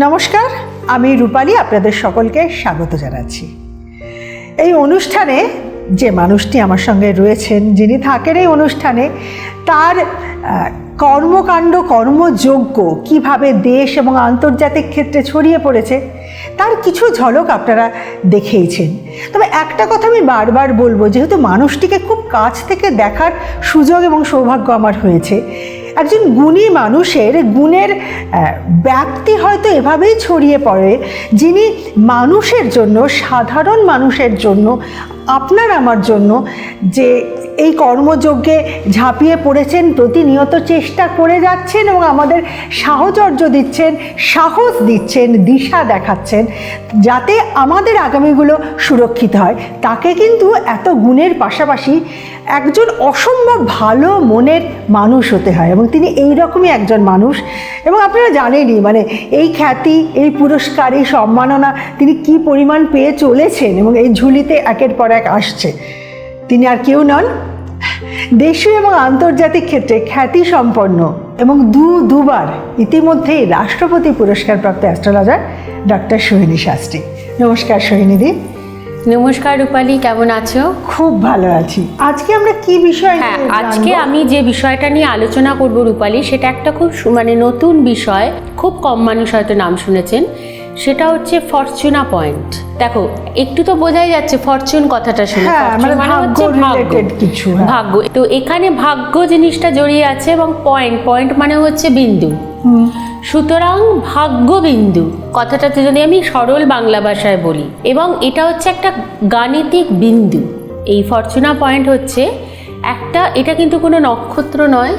নমস্কার, আমি রূপালী, আপনাদের সকলকে স্বাগত জানাচ্ছি। এই অনুষ্ঠানে যে মানুষটি আমার সঙ্গে রয়েছেন, যিনি থাকেন এই অনুষ্ঠানে, তার কর্মকাণ্ড কর্মযোগ্য কীভাবে দেশ এবং আন্তর্জাতিক ক্ষেত্রে ছড়িয়ে পড়েছে, তার কিছু ঝলক আপনারা দেখেইছেন। তবে একটা কথা আমি বারবার বলব, যেহেতু মানুষটিকে খুব কাছ থেকে দেখার সুযোগ এবং সৌভাগ্য আমার হয়েছে একজন গুণী মানুষের গুণের ব্যাপ্তি হয়তো এভাবেই ছড়িয়ে পড়ে যিনি মানুষের জন্য, সাধারণ মানুষের জন্য, আপনার আমার জন্য যে এই কর্মযজ্ঞে ঝাঁপিয়ে পড়েছেন, প্রতিনিয়ত চেষ্টা করে যাচ্ছেন এবং আমাদের সাহচর্য দিচ্ছেন, সাহস দিচ্ছেন, দিশা দেখাচ্ছেন যাতে আমাদের আগামীগুলো সুরক্ষিত হয়। তাকে কিন্তু এত গুণের পাশাপাশি একজন অসম্ভব ভালো মনের মানুষ হতে হয় এবং তিনি এই রকমই একজন মানুষ। এবং আপনারা জানেনই মানে এই খ্যাতি, এই পুরস্কার, এই সম্মাননা, তিনি কি পরিমাণ পেয়ে চলেছেন এবং এই ঝুলিতে একের পর এক আসছে। তিনি আর কেউ নন। দেশীয় এবং আন্তর্জাতিক ক্ষেত্রে খ্যাতি সম্পন্ন এবং দু, দুবার ইতিমধ্যেই রাষ্ট্রপতি পুরস্কারপ্রাপ্ত অ্যাস্ট্রোলজার ডক্টর সোহিনী শাস্ত্রী। নমস্কার সোহিনীদি। নমস্কার রূপালী কেমন আছো? খুব ভালো আছি। আজকে আমরা কি বিষয় হ্যাঁ আজকে আমি যে বিষয়টা নিয়ে আলোচনা করব রূপালী সেটা একটা খুব মানে নতুন বিষয় খুব কম মানুষ হয়তো নাম শুনেছেন। সেটা হচ্ছে ফরচুনা পয়েন্ট দেখো একটু তো বোঝাই যাচ্ছে ফরচুন কথাটা শুনে। হ্যাঁ, মানে মানে হচ্ছে ভাগ্য ভাগ্য। কিছু, হ্যাঁ। ভাগ্য। তো এখানে ভাগ্য জিনিসটা জড়িয়ে আছে এবং পয়েন্ট পয়েন্ট মানে হচ্ছে বিন্দু। সুতরাং ভাগ্যবিন্দু কথাটাতে যদি আমি সরল বাংলা ভাষায় বলি। এবং এটা হচ্ছে একটা গাণিতিক বিন্দু। এই ফরচুনা পয়েন্ট হচ্ছে একটা এটা কিন্তু কোনো নক্ষত্র নয়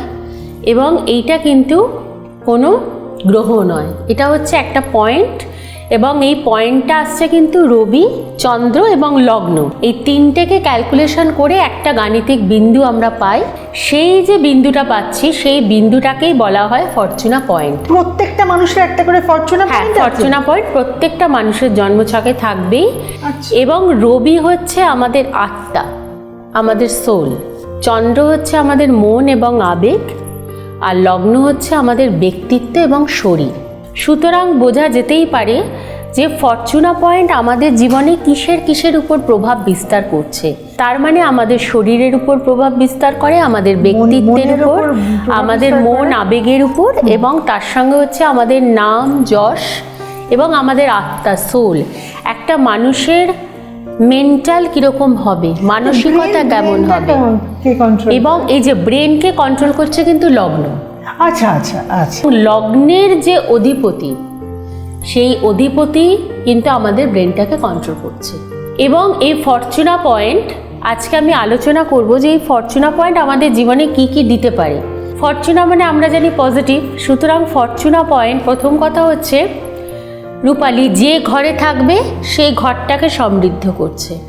এবং এইটা কিন্তু কোনো গ্রহ নয়। এটা হচ্ছে একটা পয়েন্ট এবং এই পয়েন্টটা আসছে কিন্তু রবি চন্দ্র এবং লগ্ন। এই তিনটেকে ক্যালকুলেশন করে একটা গাণিতিক বিন্দু আমরা পাই। সেই যে বিন্দুটা পাচ্ছি সেই বিন্দুটাকেই বলা হয় ফরচুনা পয়েন্ট প্রত্যেকটা মানুষের একটা করে ফরচুনা হ্যাঁ পয়েন্ট? ফরচুনা পয়েন্ট প্রত্যেকটা মানুষের জন্মছকে থাকবেই। আচ্ছা। এবং রবি হচ্ছে আমাদের আত্মা আমাদের সোল চন্দ্র হচ্ছে আমাদের মন এবং আবেগ আর লগ্ন হচ্ছে আমাদের ব্যক্তিত্ব এবং শরীর। সুতরাং বোঝা যেতেই পারে যে ফরচুনা পয়েন্ট আমাদের জীবনে কিসের কিসের উপর প্রভাব বিস্তার করছে তার মানে আমাদের শরীরের উপর প্রভাব বিস্তার করে আমাদের ব্যক্তিত্বের উপর আমাদের মন আবেগের উপর এবং তার সঙ্গে হচ্ছে আমাদের নাম যশ এবং আমাদের আত্মা সোল একটা মানুষের মেন্টাল কীরকম হবে? মানসিকতা কেমন হবে? এবং এই যে ব্রেনকে কন্ট্রোল করছে কিন্তু লগ্ন। আচ্ছা আচ্ছা আচ্ছা। লগ্নের যে অধিপতি সেই অধিপতি কিন্তু আমাদের ব্রেনটাকে কন্ট্রোল করছে। এবং এই ফরচুনা পয়েন্ট আজকে আমি আলোচনা করব যে এই ফরচুনা পয়েন্ট আমাদের জীবনে কি কি দিতে পারে। ফরচুনা মানে আমরা জানি পজিটিভ সুতরাং ফরচুনা পয়েন্ট প্রথম কথা হচ্ছে রূপালী যে ঘরে থাকবে সেই ঘরটাকে সমৃদ্ধ করছে।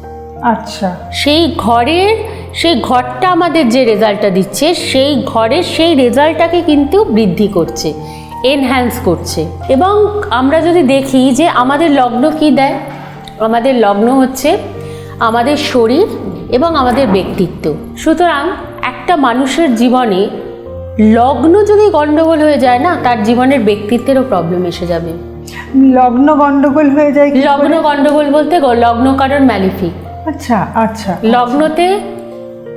আচ্ছা। সেই ঘরের সেই ঘরটা আমাদের যে রেজাল্টটা দিচ্ছে সেই ঘরের সেই রেজাল্টটাকে কিন্তু বৃদ্ধি করছে। এনহ্যান্স করছে। এবং আমরা যদি দেখি যে আমাদের লগ্ন কি দেয়? আমাদের লগ্ন হচ্ছে আমাদের শরীর এবং আমাদের ব্যক্তিত্ব। সুতরাং একটা মানুষের জীবনে লগ্ন যদি গণ্ডগোল হয়ে যায় না তার জীবনের ব্যক্তিত্বেরও প্রবলেম এসে যাবে। লগ্ন গন্ডগোল হয়ে যায় লগ্ন? গণ্ডগোল বলতে লগ্ন কারণ ম্যালিফিক আচ্ছা আচ্ছা। লগ্নতে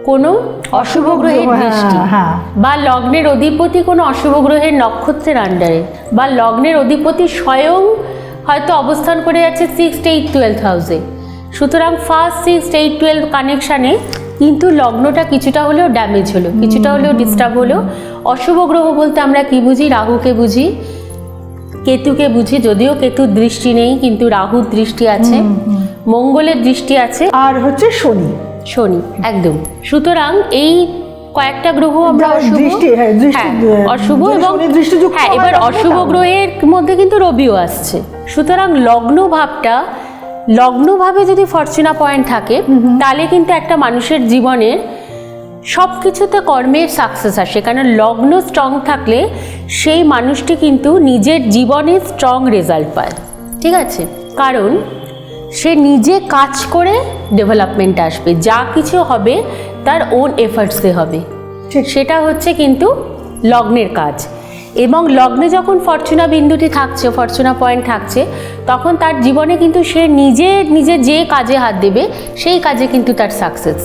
কোনো অশুভ গ্রহের হ্যাঁ, দৃষ্টি হ্যাঁ। বা লগ্নের অধিপতি কোনো অশুভ গ্রহের নক্ষত্রের আন্ডারে বা লগ্নের অধিপতি স্বয়ং হয়তো অবস্থান করে যাচ্ছে সিক্স এইট টুয়েলভ হাউসে সুতরাং ফার্স্ট সিক্স এইট টুয়েলভ কানেকশানে কিন্তু লগ্নটা কিছুটা হলেও ড্যামেজ হলো কিছুটা হলেও ডিস্টার্ব হলো। অশুভ গ্রহ বলতে আমরা কি বুঝি? রাহুকে বুঝি কেতুকে বুঝি যদিও কেতুর দৃষ্টি নেই কিন্তু রাহুর দৃষ্টি আছে মঙ্গলের দৃষ্টি আছে। আর হচ্ছে শনি। শনি একদম। সুতরাং এই কয়েকটা গ্রহ আমরা অশুভ হ্যাঁ, হ্যাঁ, আহ, অশুভ এবং হ্যাঁ এবার অশুভ গ্রহের মধ্যে কিন্তু রবিও আসছে। সুতরাং লগ্ন ভাবটা লগ্ন ভাবে যদি ফরচুনা পয়েন্ট থাকে তাহলে কিন্তু একটা মানুষের জীবনের সব কিছুতে কর্মের সাকসেস আসে। কারণ লগ্ন স্ট্রং থাকলে সেই মানুষটি কিন্তু নিজের জীবনে স্ট্রং রেজাল্ট পায়। ঠিক আছে? কারণ সে নিজে কাজ করে ডেভেলপমেন্ট আসবে। যা কিছু হবে তার ওন এফার্টসে হবে। সেটা হচ্ছে কিন্তু লগ্নের কাজ। এবং লগ্নে যখন ফরচুনা বিন্দুটি থাকছে ফরচুনা পয়েন্ট থাকছে তখন তার জীবনে কিন্তু সে নিজে নিজে যে কাজে হাত দেবে সেই কাজে কিন্তু তার সাকসেস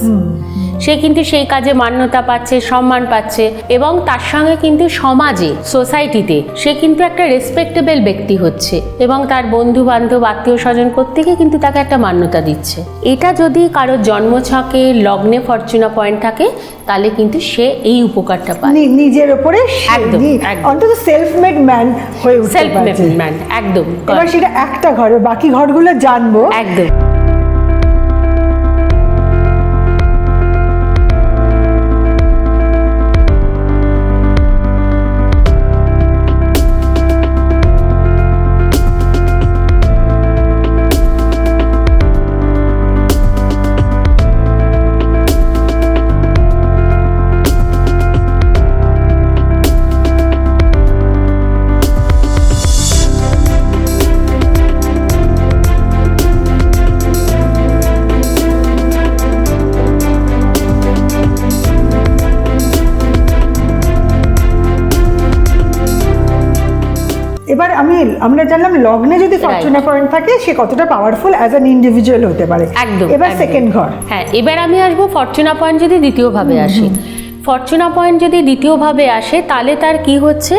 সে কিন্তু সেই কাজে মান্যতা পাচ্ছে সম্মান পাচ্ছে এবং তার সঙ্গে কিন্তু সমাজে সোসাইটিতে সে কিন্তু একটা রেসপেক্টেবল ব্যক্তি হচ্ছে এবং তার বন্ধু বান্ধব আত্মীয় স্বজন প্রত্যেকে কিন্তু তাকে একটা মান্যতা দিচ্ছে। এটা যদি কারোর জন্মছকে লগ্নে ফরচুনা পয়েন্ট থাকে তাহলে কিন্তু সে এই উপকারটা পায়। নিজের ওপরে সে একদম। অন্তত সেলফ মেড ম্যান হয়ে সেলফ পারছে। ম্যান একদম। এবার সেটা একটা ঘরে বাকি ঘরগুলো জানব। একদম। আমরা জানলাম লগ্নে যদি ফরচুনা পয়েন্ট থাকে সে কতটা পাওয়ারফুল অ্যাজ অ্যান ইন্ডিভিজুয়াল হতে পারে। একদম এবার। সেকেন্ড ঘর। হ্যাঁ এবার আমি আসব ফরচুনা পয়েন্ট যদি দ্বিতীয়ভাবে আসে। ফরচুনা পয়েন্ট যদি দ্বিতীয়ভাবে আসে তাহলে তার কি হচ্ছে?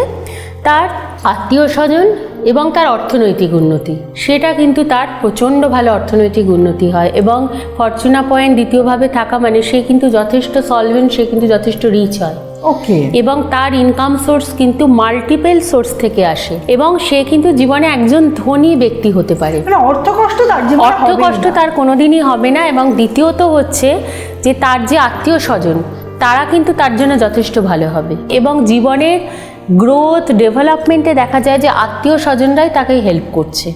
তার আত্মীয় স্বজন এবং তার অর্থনৈতিক উন্নতি। সেটা কিন্তু তার প্রচণ্ড ভালো অর্থনৈতিক উন্নতি হয় এবং ফরচুনা পয়েন্ট দ্বিতীয়ভাবে থাকা মানে সে কিন্তু যথেষ্ট সলভেন্ট সে কিন্তু যথেষ্ট রিচ হয়। ওকে এবং তার ইনকাম সোর্স কিন্তু মাল্টিপল সোর্স থেকে আসে এবং সে কিন্তু জীবনে একজন ধনী ব্যক্তি হতে পারে। মানে অর্থ কষ্ট তার অর্থ কষ্ট তার কোনোদিনই হবে না এবং দ্বিতীয়ত হচ্ছে যে তার যে আত্মীয় স্বজন তারা কিন্তু তার জন্য যথেষ্ট ভালো হবে এবং জীবনের গ্রোথ ডেভেলপমেন্টে দেখা যায় যে আত্মীয় স্বজনরাই তাকে হেল্প করছে।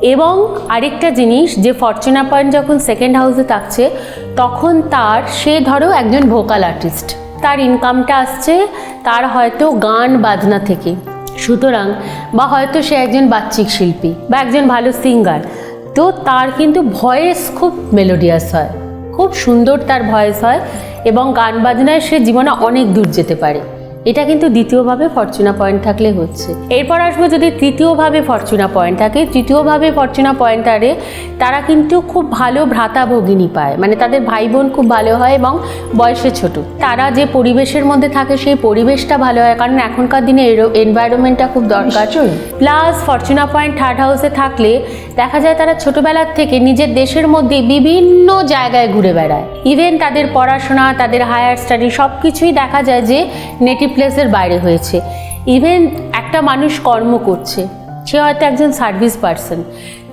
এবং আরেকটা জিনিস যে ফরচুনা পয়েন্ট যখন সেকেন্ড হাউসে থাকছে তখন তার সে ধরো একজন ভোকাল আর্টিস্ট তার ইনকামটা আসছে, তার হয়তো গান বাজনা থেকে। সুতরাং, বা হয়তো সে একজন বাচ্চিক শিল্পী, বা একজন ভালো সিঙ্গার তো তার কিন্তু ভয়েস খুব মেলোডিয়াস হয়। খুব সুন্দর তার ভয়েস হয় এবং গান বাজনায় সে জীবনে অনেক দূর যেতে পারে। এটা কিন্তু দ্বিতীয়ভাবে ফরচুনা পয়েন্ট থাকলে হচ্ছে। এরপর আসব যদি তৃতীয়ভাবে ফরচুনা পয়েন্ট থাকে তৃতীয়ভাবে ফরচুনা পয়েন্টারে তারা কিন্তু খুব ভালো ভ্রাতা ভগিনী পায়। মানে তাদের ভাই বোন খুব ভালো হয় এবং বয়সে ছোট। তারা যে পরিবেশের মধ্যে থাকে সেই পরিবেশটা ভালো হয়। কারণ এখনকার দিনে এনভায়রনমেন্টটা খুব দরকার। প্লাস ফরচুনা পয়েন্ট থার্ড হাউসে থাকলে দেখা যায় তারা ছোটবেলার থেকে নিজের দেশের মধ্যে বিভিন্ন জায়গায় ঘুরে বেড়ায়। ইভেন তাদের পড়াশোনা তাদের হায়ার স্টাডি সব কিছুই দেখা যায় যে নেটিভ প্লেসের বাইরে হয়েছে। ইভেন একটা মানুষ কর্ম করছে সে হয়তো একজন সার্ভিস পার্সন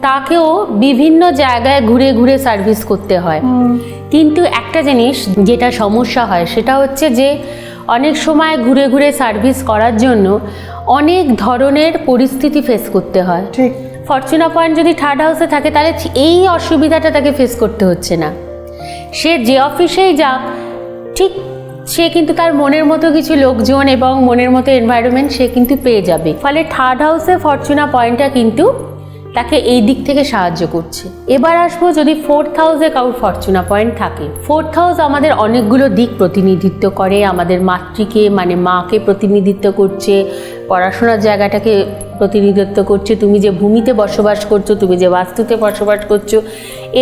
তাকেও বিভিন্ন জায়গায় ঘুরে ঘুরে সার্ভিস করতে হয়। কিন্তু একটা জিনিস যেটা সমস্যা হয় সেটা হচ্ছে যে অনেক সময় ঘুরে ঘুরে সার্ভিস করার জন্য অনেক ধরনের পরিস্থিতি ফেস করতে হয়। ঠিক। ফরচুনা পয়েন্ট যদি থার্ড হাউসে থাকে তাহলে এই অসুবিধাটা তাকে ফেস করতে হচ্ছে না। সে যে অফিসেই যাক ঠিক সে কিন্তু তার মনের মতো কিছু লোকজন এবং মনের মতো এনভায়রনমেন্ট সে কিন্তু পেয়ে যাবে। ফলে থার্ড হাউসে ফরচুনা পয়েন্টটা কিন্তু তাকে এই দিক থেকে সাহায্য করছে। এবার আসব যদি ফোর্থ হাউসে কারোর ফরচুনা পয়েন্ট থাকে। ফোর্থ হাউস আমাদের অনেকগুলো দিক প্রতিনিধিত্ব করে। আমাদের মাতৃকে মানে মাকে প্রতিনিধিত্ব করছে, পড়াশোনার জায়গাটাকে প্রতিনিধিত্ব করছে। তুমি যে ভূমিতে বসবাস করছ, তুমি যে বাস্তুতে বসবাস করছ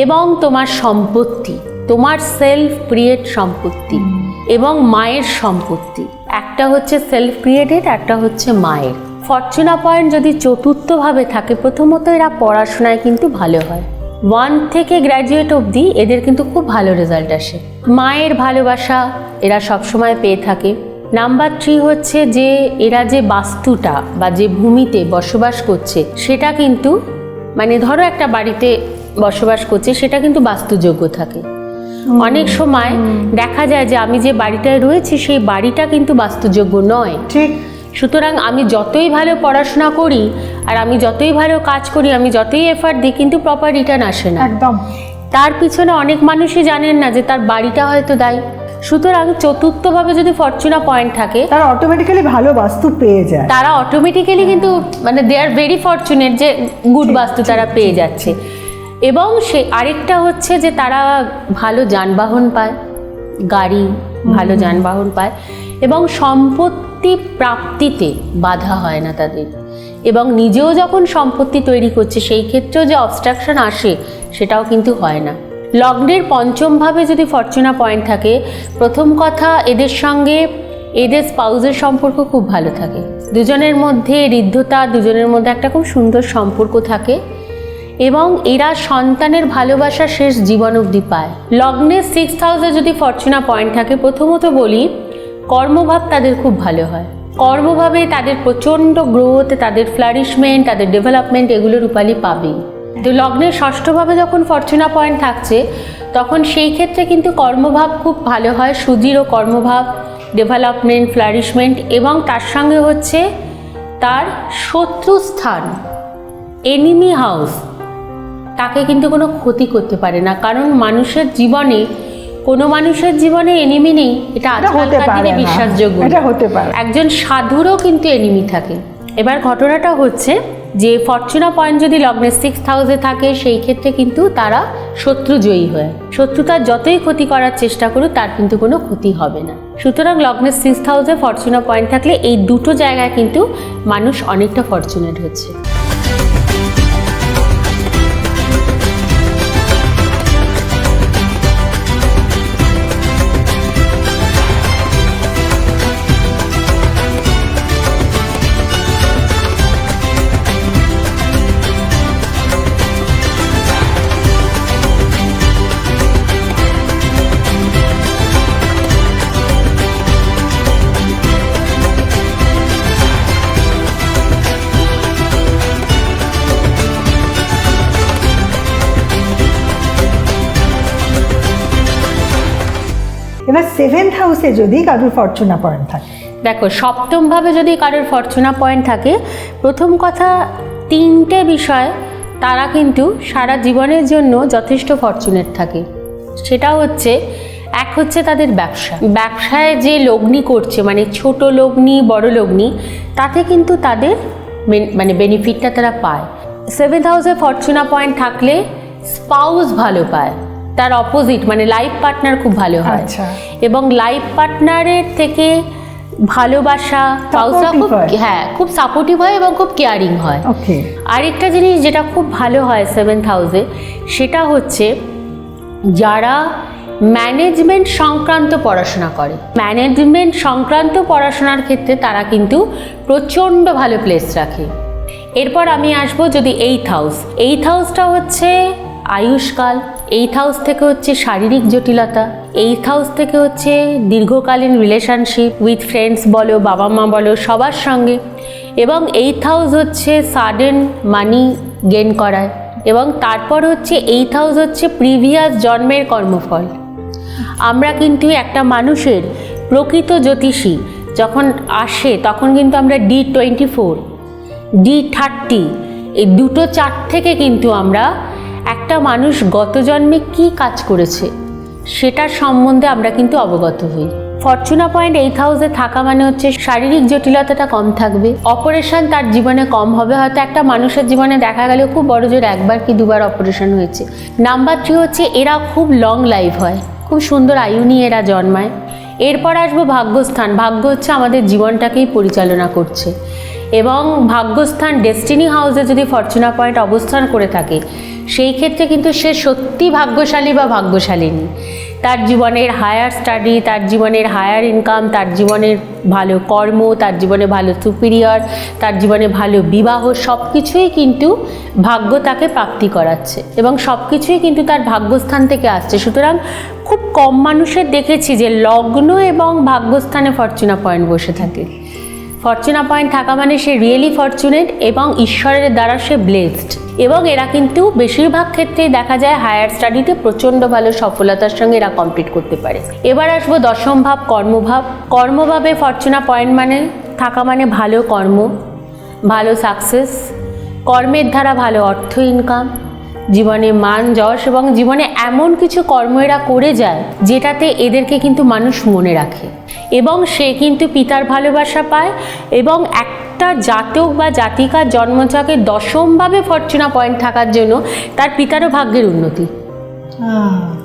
এবং তোমার সম্পত্তি, তোমার সেলফ ক্রিয়েট সম্পত্তি। এবং মায়ের সম্পত্তি। একটা হচ্ছে সেলফ ক্রিয়েটেড একটা হচ্ছে মায়ের। ফরচুনা পয়েন্ট যদি চতুর্থভাবে থাকে, প্রথমত এরা পড়াশোনায় কিন্তু ভালো হয়। ওয়ান থেকে গ্র্যাজুয়েট অবধি এদের কিন্তু খুব ভালো রেজাল্ট আসে। মায়ের ভালোবাসা এরা সবসময় পেয়ে থাকে। নাম্বার থ্রি হচ্ছে যে এরা যে বাস্তুটা বা যে ভূমিতে বসবাস করছে, সেটা কিন্তু মানে ধরো একটা বাড়িতে বসবাস করছে, সেটা কিন্তু বাস্তুযোগ্য থাকে। অনেক সময় দেখা যায় যে আমি যে বাড়িটায় রয়েছি সেই বাড়িটা কিন্তু বাস্তুযোগ্য নয়। ঠিক। সুতরাং আমি যতই ভালো পড়াশোনা করি আর আমি যতই ভালো কাজ করি আমি যতই এফার্ট দিই কিন্তু প্রপার রিটার্ন আসে না। একদম। তার পিছনে অনেক মানুষই জানেন না যে তার বাড়িটা হয়তো দায়ী। সুতরাং চতুর্থভাবে যদি ফরচুনা পয়েন্ট থাকে তারা অটোমেটিক্যালি ভালো বাস্তু পেয়ে যায়। তারা অটোমেটিক্যালি কিন্তু মানে দে আর ভেরি ফরচুনেট যে গুড বাস্তু তারা পেয়ে যাচ্ছে। এবং সে আরেকটা হচ্ছে যে তারা ভালো যানবাহন পায় গাড়ি ভালো যানবাহন পায় এবং সম্পত্তি প্রাপ্তিতে বাধা হয় না তাদের। এবং নিজেও যখন সম্পত্তি তৈরি করছে সেই ক্ষেত্রেও যে অবস্ট্রাকশন আসে সেটাও কিন্তু হয় না। লগ্নের পঞ্চমভাবে যদি ফরচুনা পয়েন্ট থাকে প্রথম কথা এদের সঙ্গে এদের স্পাউজের সম্পর্ক খুব ভালো থাকে। দুজনের মধ্যে হৃদ্ধতা দুজনের মধ্যে একটা খুব সুন্দর সম্পর্ক থাকে। এবং এরা সন্তানের ভালোবাসা শেষ জীবন অবধি পায়। লগ্নের সিক্স হাউসে যদি ফরচুনা পয়েন্ট থাকে, প্রথমত বলি, কর্মভাব তাদের খুব ভালো হয়। কর্মভাবে তাদের প্রচণ্ড গ্রোথ তাদের ফ্লারিশমেন্ট তাদের ডেভেলপমেন্ট এগুলো রূপালি পাবেই। তো লগ্নের ষষ্ঠভাবে যখন ফরচুনা পয়েন্ট থাকছে, তখন সেই ক্ষেত্রে কিন্তু কর্মভাব খুব ভালো হয়, সুদৃঢ় কর্মভাব ডেভেলপমেন্ট ফ্লারিশমেন্ট এবং তার সঙ্গে হচ্ছে তার শত্রু স্থান এনিমি হাউস তাকে কিন্তু কোনো ক্ষতি করতে পারে না। কারণ মানুষের জীবনে কোনো মানুষের জীবনে এনিমি নেই এটা আজকালকার দিনে বিশ্বাসযোগ্য এটা হতে পারে। একজন সাধুরও কিন্তু এনিমি থাকে। এবার ঘটনাটা হচ্ছে যে ফরচুনা পয়েন্ট যদি লগ্নের সিক্স হাউসে থাকে সেই ক্ষেত্রে কিন্তু তারা শত্রু জয়ী হয়। শত্রু তার যতই ক্ষতি করার চেষ্টা করুক তার কিন্তু কোনো ক্ষতি হবে না। সুতরাং লগ্নের সিক্স হাউসে ফরচুনা পয়েন্ট থাকলে এই দুটো জায়গায় কিন্তু মানুষ অনেকটা ফরচুনেট হচ্ছে। এবার সেভেন্থ হাউসে যদি কারোর ফরচুনা পয়েন্ট থাকে? দেখো সপ্তমভাবে যদি কারোর ফরচুনা পয়েন্ট থাকে, প্রথম কথা তিনটে বিষয় তারা কিন্তু সারা জীবনের জন্য যথেষ্ট ফরচুনেট থাকে। সেটা হচ্ছে, এক হচ্ছে তাদের ব্যবসা। ব্যবসায় যে লগ্নি করছে মানে ছোট লগ্নি, বড় লগ্নি, তাতে কিন্তু তাদের মানে বেনিফিটটা তারা পায়। সেভেন্থ হাউসে ফরচুনা পয়েন্ট থাকলে স্পাউস ভালো পায়। তার অপোজিট মানে লাইফ পার্টনার খুব ভালো হয়। আচ্ছা। এবং লাইফ পার্টনারের থেকে ভালোবাসা খুব হ্যাঁ। খুব সাপোর্টিভ হয় এবং খুব কেয়ারিং হয়। ওকে আরেকটা জিনিস যেটা খুব ভালো হয় সেভেন্থ হাউসে সেটা হচ্ছে যারা ম্যানেজমেন্ট সংক্রান্ত পড়াশোনা করে। ম্যানেজমেন্ট সংক্রান্ত পড়াশোনার ক্ষেত্রে তারা কিন্তু প্রচণ্ড ভালো প্লেস রাখে। এরপর আমি আসব যদি এইথ হাউস এইথ হাউসটা হচ্ছে আয়ুষ্কাল। এইথ হাউস থেকে হচ্ছে শারীরিক জটিলতা। এইথ হাউস থেকে হচ্ছে দীর্ঘকালীন রিলেশনশিপ উইথ ফ্রেন্ডস বলো বাবা মা বলো, সবার সঙ্গে। এবং এইথ হাউস হচ্ছে সাডেন মানি গেন করায়। এবং তারপর হচ্ছে এইথ হাউস হচ্ছে প্রিভিয়াস জন্মের কর্মফল। আমরা কিন্তু একটা মানুষের প্রকৃত জ্যোতিষী, যখন আসে তখন কিন্তু আমরা D twenty four D thirty এই দুটো চার থেকে কিন্তু আমরা একটা মানুষ গত জন্মে কি কাজ করেছে, সেটার সম্বন্ধে আমরা কিন্তু অবগত হই। ফরচুনা পয়েন্ট এইট হাউসে থাকা মানে হচ্ছে শারীরিক জটিলতাটা কম থাকবে, অপারেশন তার জীবনে কম হবে, হয়তো একটা মানুষের জীবনে দেখা গেল খুব বড় জোর একবার কি দুবার অপারেশন হয়েছে। নাম্বার থ্রি হচ্ছে এরা খুব লং লাইফ হয়, খুব সুন্দর আয়ু নিয়ে এরা জন্মায়। এরপর আসব ভাগ্যস্থান, ভাগ্য হচ্ছে আমাদের জীবনটাকেই পরিচালনা করছে। এবং ভাগ্যস্থান ডেস্টিনি হাউসে যদি ফরচুনা পয়েন্ট অবস্থান করে থাকে সেই ক্ষেত্রে কিন্তু সে সত্যি ভাগ্যশালী বা ভাগ্যশালিনী। তার জীবনের হায়ার স্টাডি তার জীবনের হায়ার ইনকাম তার জীবনের ভালো কর্ম, তার জীবনে ভালো সুপিরিয়র তার জীবনে ভালো বিবাহ সব কিছুই কিন্তু ভাগ্য তাকে প্রাপ্তি করাচ্ছে এবং সব কিছুই কিন্তু তার ভাগ্যস্থান থেকে আসছে। সুতরাং খুব কম মানুষের দেখেছি যে লগ্ন এবং ভাগ্যস্থানে ফরচুনা পয়েন্ট বসে থাকে। ফরচুনা পয়েন্ট থাকা মানে সে রিয়েলি ফরচুনেট এবং ঈশ্বরের দ্বারা সে ব্লেসড এবং এরা কিন্তু বেশিরভাগ ক্ষেত্রেই দেখা যায় হায়ার স্টাডিতে প্রচণ্ড ভালো সফলতার সঙ্গে এরা কমপ্লিট করতে পারে। এবার আসব দশম ভাব, কর্মভাব। কর্মভাবে ফরচুনা পয়েন্ট মানে থাকা মানে ভালো কর্ম, ভালো সাকসেস কর্মের দ্বারা ভালো অর্থ ইনকাম জীবনে মান, যশ এবং জীবনে এমন কিছু কর্ম এরা করে যায় যেটাতে এদেরকে কিন্তু মানুষ মনে রাখে। এবং সে কিন্তু পিতার ভালোবাসা পায় এবং একটা জাতক বা জাতিকার জন্মছকে দশমভাবে ফরচুনা পয়েন্ট থাকার জন্য তার পিতারও ভাগ্যের উন্নতি।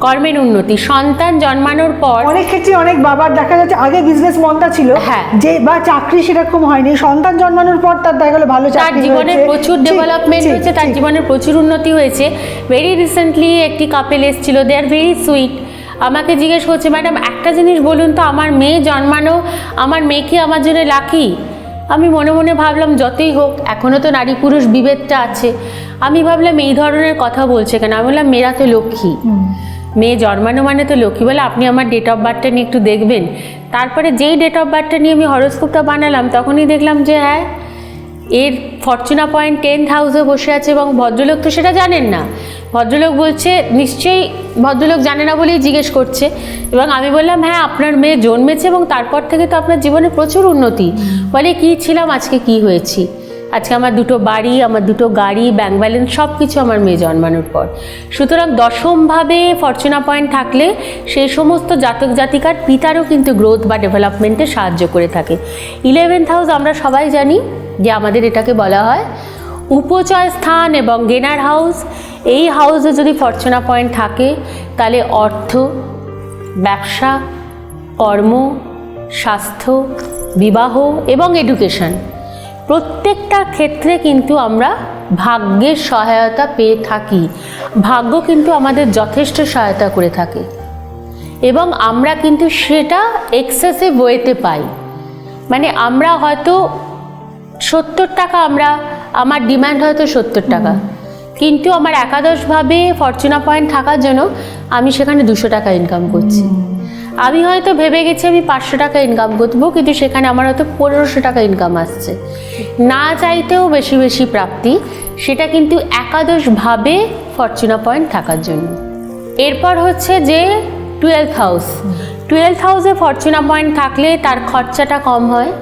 কর্মের উন্নতি সন্তান জন্মানোর পর অনেক ক্ষেত্রে অনেক বাবার দেখা যাচ্ছে আগে বিজনেস মন্দা ছিল হ্যাঁ। যে বা চাকরি সেরকম হয়নি সন্তান জন্মানোর পর তার দেখা গেলো ভালো তার জীবনের প্রচুর ডেভেলপমেন্ট হয়েছে তার জীবনের প্রচুর উন্নতি হয়েছে। ভেরি রিসেন্টলি একটি কাপেল এসেছিল দে আর ভেরি সুইট আমাকে জিজ্ঞেস করছে ম্যাডাম একটা জিনিস বলুন তো আমার মেয়ে জন্মানো আমার মেয়ে কি আমার জন্য লাকি আমি মনে মনে ভাবলাম যতই হোক এখনও তো নারী পুরুষ বিভেদটা আছে। আমি ভাবলাম এই ধরনের কথা বলছে কেন? আমি বললাম মেয়েরা তো লক্ষ্মী। মেয়ে জন্মানো মানে তো লক্ষ্মী। বলে আপনি আমার ডেট অফ বার্থটা নিয়ে একটু দেখবেন। তারপরে যেই ডেট অফ বার্থটা নিয়ে আমি হরস্কোপটা বানালাম তখনই দেখলাম যে হ্যাঁ এর ফরচুনা পয়েন্ট টেন্থ হাউসে বসে আছে এবং ভদ্রলোক তো সেটা জানেন না। ভদ্রলোক বলছে নিশ্চয়ই ভদ্রলোক জানে না বলেই জিজ্ঞেস করছে। এবং আমি বললাম হ্যাঁ আপনার মেয়ে জন্মেছে এবং তারপর থেকে তো আপনার জীবনে প্রচুর উন্নতি। বলে কী ছিলাম আজকে কি হয়েছি? আজকে আমার দুটো বাড়ি, আমার দুটো গাড়ি ব্যাংক ব্যালেন্স সব কিছু আমার মেয়ে জন্মানোর পর। সুতরাং দশমভাবে ফরচুনা পয়েন্ট থাকলে সেই সমস্ত জাতক জাতিকার পিতারও কিন্তু গ্রোথ বা ডেভেলপমেন্টে সাহায্য করে থাকে। ইলেভেন্থ হাউস আমরা সবাই জানি যে আমাদের এটাকে বলা হয় উপচয় স্থান এবং গেনার হাউস এই হাউসে যদি ফরচুনা পয়েন্ট থাকে, তাহলে অর্থ, ব্যবসা, কর্ম, স্বাস্থ্য, বিবাহ এবং এডুকেশন প্রত্যেকটা ক্ষেত্রে কিন্তু আমরা ভাগ্যের সহায়তা পেয়ে থাকি। ভাগ্য কিন্তু আমাদের যথেষ্ট সহায়তা করে থাকে। এবং আমরা কিন্তু সেটা এক্সেসিভ ওয়েতে পাই। মানে আমরা হয়তো সত্তর টাকা আমরা আমার ডিমান্ড হয়তো সত্তর টাকা। কিন্তু আমার একাদশভাবে ফরচুনা পয়েন্ট থাকার জন্য আমি সেখানে দুশো টাকা ইনকাম করছি। আমি হয়তো ভেবে গেছি আমি পাঁচশো টাকা ইনকাম করব, কিন্তু সেখানে আমার হয়তো পনেরোশো টাকা ইনকাম আসছে। না চাইতেও বেশি বেশি প্রাপ্তি, সেটা কিন্তু একাদশভাবে ফরচুনা পয়েন্ট থাকার জন্য। এরপর হচ্ছে যে টুয়েলথ হাউস টুয়েলথ হাউসে ফরচুনা পয়েন্ট থাকলে তার খরচাটা কম হয়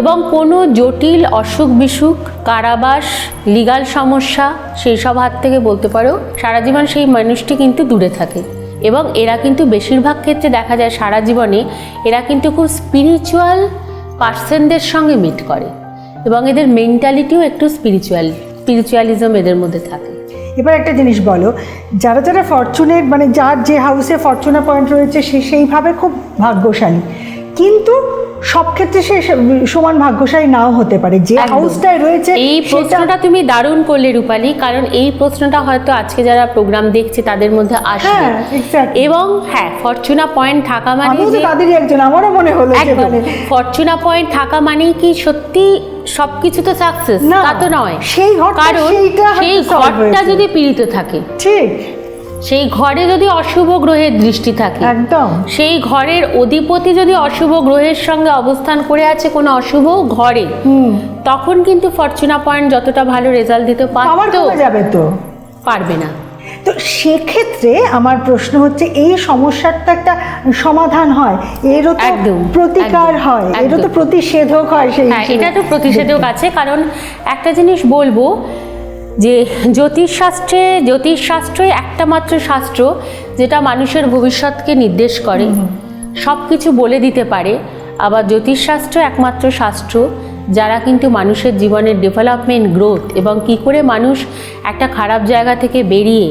এবং কোনো জটিল অসুখ বিসুখ, কারাবাস লিগাল সমস্যা, সেই সব হাত থেকে বলতে পারো, সারা জীবন সেই মানুষটি কিন্তু দূরে থাকে। এবং এরা কিন্তু বেশিরভাগ ক্ষেত্রে দেখা যায় সারা জীবনে এরা কিন্তু খুব স্পিরিচুয়াল পার্সনদের সঙ্গে মিট করে এবং এদের মেন্টালিটিও একটু স্পিরিচুয়াল স্পিরিচুয়ালিজম এদের মধ্যে থাকে। এবার একটা জিনিস বলো, যারা যারা ফরচুনের মানে যার যে হাউসে ফরচুনা পয়েন্ট রয়েছে, সে সেইভাবে খুব ভাগ্যশালী। কিন্তু সব ক্ষেত্রে সে সমান ভাগ্যশালী নাও হতে পারে। যে। হাউসটায় রয়েছে এই প্রশ্নটা তুমি দারুণ করলে রূপালী কারণ এই প্রশ্নটা হয়তো আজকে যারা প্রোগ্রাম দেখছে তাদের মধ্যে আসবে। হ্যাঁ এবং হ্যাঁ ফরচুনা পয়েন্ট থাকা মানে আমিও তো তাদেরই একজন আমারও মনে হলো ফরচুনা পয়েন্ট থাকা মানেই কি সত্যি সবকিছু তো সাকসেস তা তো নয়। সেই ঘরটা কারণ সেইটা সেই ঘরটা যদি পীড়িত থাকে। ঠিক। সেই ঘরে যদি অশুভ গ্রহের দৃষ্টি থাকে একদম। সেই ঘরের অধিপতি যদি অশুভ গ্রহের সঙ্গে অবস্থান করে আছে কোনো অশুভ ঘরে হুম। তখন কিন্তু ফরচুনা পয়েন্ট যতটা ভালো রেজাল্ট দিতে পারতো যাবে তো। পারবে না। তো সেক্ষেত্রে আমার প্রশ্ন হচ্ছে এই সমস্যার তো একটা সমাধান হয়। এরও তো একদম, প্রতিকার হয় এরও তো প্রতিষেধক হয় সেই হ্যাঁ এটা তো প্রতিষেধক আছে কারণ একটা জিনিস বলব যে জ্যোতিষশাস্ত্রে জ্যোতিষশাস্ত্রই একটা মাত্র শাস্ত্র যেটা মানুষের ভবিষ্যৎকে নির্দেশ করে। সব কিছু বলে দিতে পারে আবার জ্যোতিষশাস্ত্র একমাত্র শাস্ত্র যারা কিন্তু মানুষের জীবনের ডেভেলপমেন্ট গ্রোথ এবং কি করে মানুষ একটা খারাপ জায়গা থেকে বেরিয়ে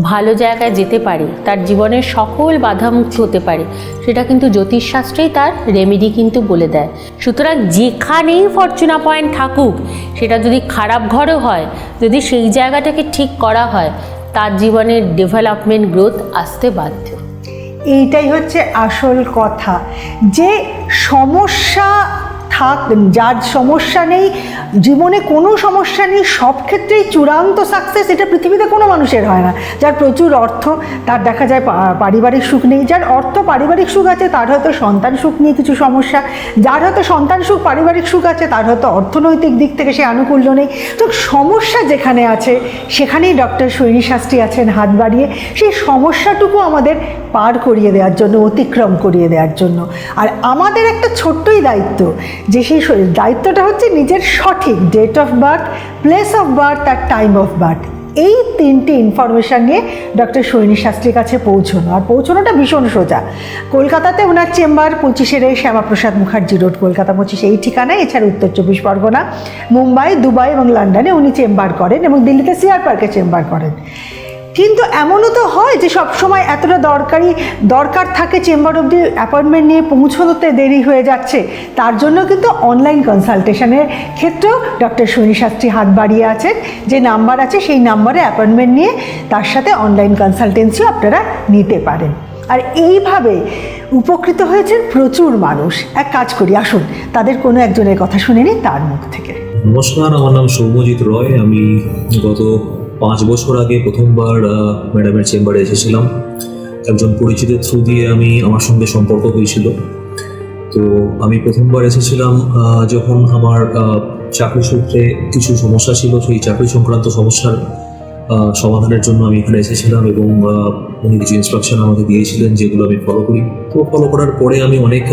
ভালো জায়গায় যেতে পারে, তার জীবনের সকল বাধামুক্ত হতে পারে, সেটা কিন্তু জ্যোতিষশাস্ত্রেই তার রেমেডি কিন্তু বলে দেয়। সুতরাং যেখানেই ফরচুনা পয়েন্ট থাকুক, সেটা যদি খারাপ ঘরও হয়, যদি সেই জায়গাটাকে ঠিক করা হয়, তার জীবনের ডেভেলপমেন্ট গ্রোথ আসতে বাধ্য। এইটাই হচ্ছে আসল কথা। যে সমস্যা থাক, যার সমস্যা নেই, জীবনে কোনো সমস্যা নেই, সব ক্ষেত্রেই চূড়ান্ত সাকসেস এটা পৃথিবীতে কোনো মানুষের হয় না। যার প্রচুর অর্থ, তার দেখা যায় পারিবারিক সুখ নেই। যার অর্থ পারিবারিক সুখ আছে, তার হয়তো সন্তান সুখ নিয়ে কিছু সমস্যা। যার হয়তো সন্তান সুখ, পারিবারিক সুখ আছে, তার হয়তো অর্থনৈতিক দিক থেকে সে আনুকূল্য নেই। তো সমস্যা যেখানে আছে, সেখানেই ডক্টর সৈনী শাস্ত্রী আছেন হাত বাড়িয়ে। সেই সমস্যাটুকু আমাদের পার করিয়ে দেওয়ার জন্য, অতিক্রম করিয়ে দেওয়ার জন্য। আর আমাদের একটা ছোট্টই দায়িত্ব যে সেই দায়িত্বটা হচ্ছে নিজের সঠিক date of birth place of birth R time of birth এই তিনটি ইনফরমেশান নিয়ে ডক্টর সৈনী শাস্ত্রীর কাছে পৌঁছনো। আর পৌঁছনোটা ভীষণ সোজা। কলকাতাতে ওনার চেম্বার পঁচিশের এই শ্যামাপ্রসাদ মুখার্জি রোড কলকাতা পঁচিশ এই ঠিকানায়, এছাড়া উত্তর চব্বিশ পরগনা, মুম্বাই, দুবাই এবং লন্ডনে উনি চেম্বার করেন এবং দিল্লিতে সিআর পার্কে চেম্বার করেন। কিন্তু এমনও তো হয় যে সব সময় এতটা দরকারি, দরকার থাকে চেম্বার অব অবধি অ্যাপয়েন্টমেন্ট নিয়ে পৌঁছতে দেরি হয়ে যাচ্ছে। তার জন্য কিন্তু অনলাইন কনসালটেশনের ক্ষেত্রেও ডক্টর শনি শাস্ত্রী হাত বাড়িয়ে আছেন। যে নাম্বার আছে সেই নাম্বারে অ্যাপয়েন্টমেন্ট নিয়ে তার সাথে অনলাইন কনসালটেন্সিও আপনারা নিতে পারেন। আর এইভাবে উপকৃত হয়েছেন প্রচুর মানুষ। এক কাজ করি, আসুন, তাদের কোনো একজনের কথা শুনে নিই তার মুখ থেকে। নমস্কার, আমার নাম সৌম্যজিৎ রয়। আমি গত পাঁচ বছর আগে প্রথমবার ম্যাডামের চেম্বারে এসেছিলাম। একজন পরিচিতের থ্রু দিয়ে আমি আমার সঙ্গে সম্পর্ক হয়েছিল। তো আমি প্রথমবার এসেছিলাম যখন আমার চাকরি সূত্রে কিছু সমস্যা ছিল, সেই চাকরি সংক্রান্ত সমস্যার সমাধানের জন্য আমি এখানে এসেছিলাম এবং উনি কিছু ইনস্ট্রাকশন আমাকে দিয়েছিলেন যেগুলো আমি ফলো করি। তো ফলো করার পরে আমি অনেক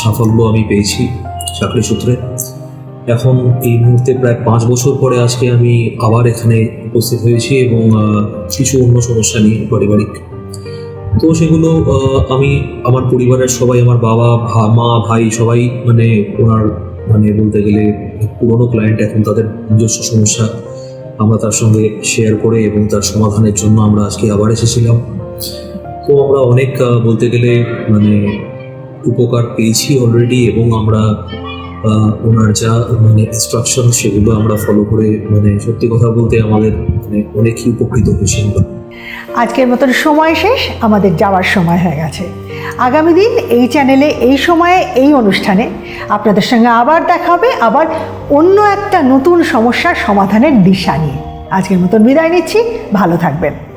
সাফল্য আমি পেয়েছি চাকরি সূত্রে। এখন এই মুহূর্তে প্রায় পাঁচ বছর পরে আজকে আমি আবার এখানে উপস্থিত হয়েছি এবং কিছু অন্য সমস্যা নিয়ে পারিবারিক। তো সেগুলো আমি আমার পরিবারের সবাই, আমার বাবা মা, ভাই সবাই মানে ওনার মানে বলতে গেলে পুরনো ক্লায়েন্ট এখন তাদের নিজস্ব সমস্যা আমরা তার সঙ্গে শেয়ার করে এবং তার সমাধানের জন্য আমরা আজকে আবার এসেছিলাম। তো আমরা অনেক বলতে গেলে মানে উপকার পেয়েছি অলরেডি এবং আমরা ওনার যা মানে ইনস্ট্রাকশন সেগুলো আমরা ফলো করে মানে সত্যি কথা বলতে আমাদের মানে অনেকই উপকৃত হয়েছি আজকের মতন সময় শেষ, আমাদের যাওয়ার সময় হয়ে গেছে। আগামী দিন এই চ্যানেলে এই সময়ে, এই অনুষ্ঠানে আপনাদের সঙ্গে আবার দেখা হবে, আবার অন্য একটা নতুন সমস্যার সমাধানের দিশা নিয়ে। আজকের মতন বিদায় নিচ্ছি, ভালো থাকবেন।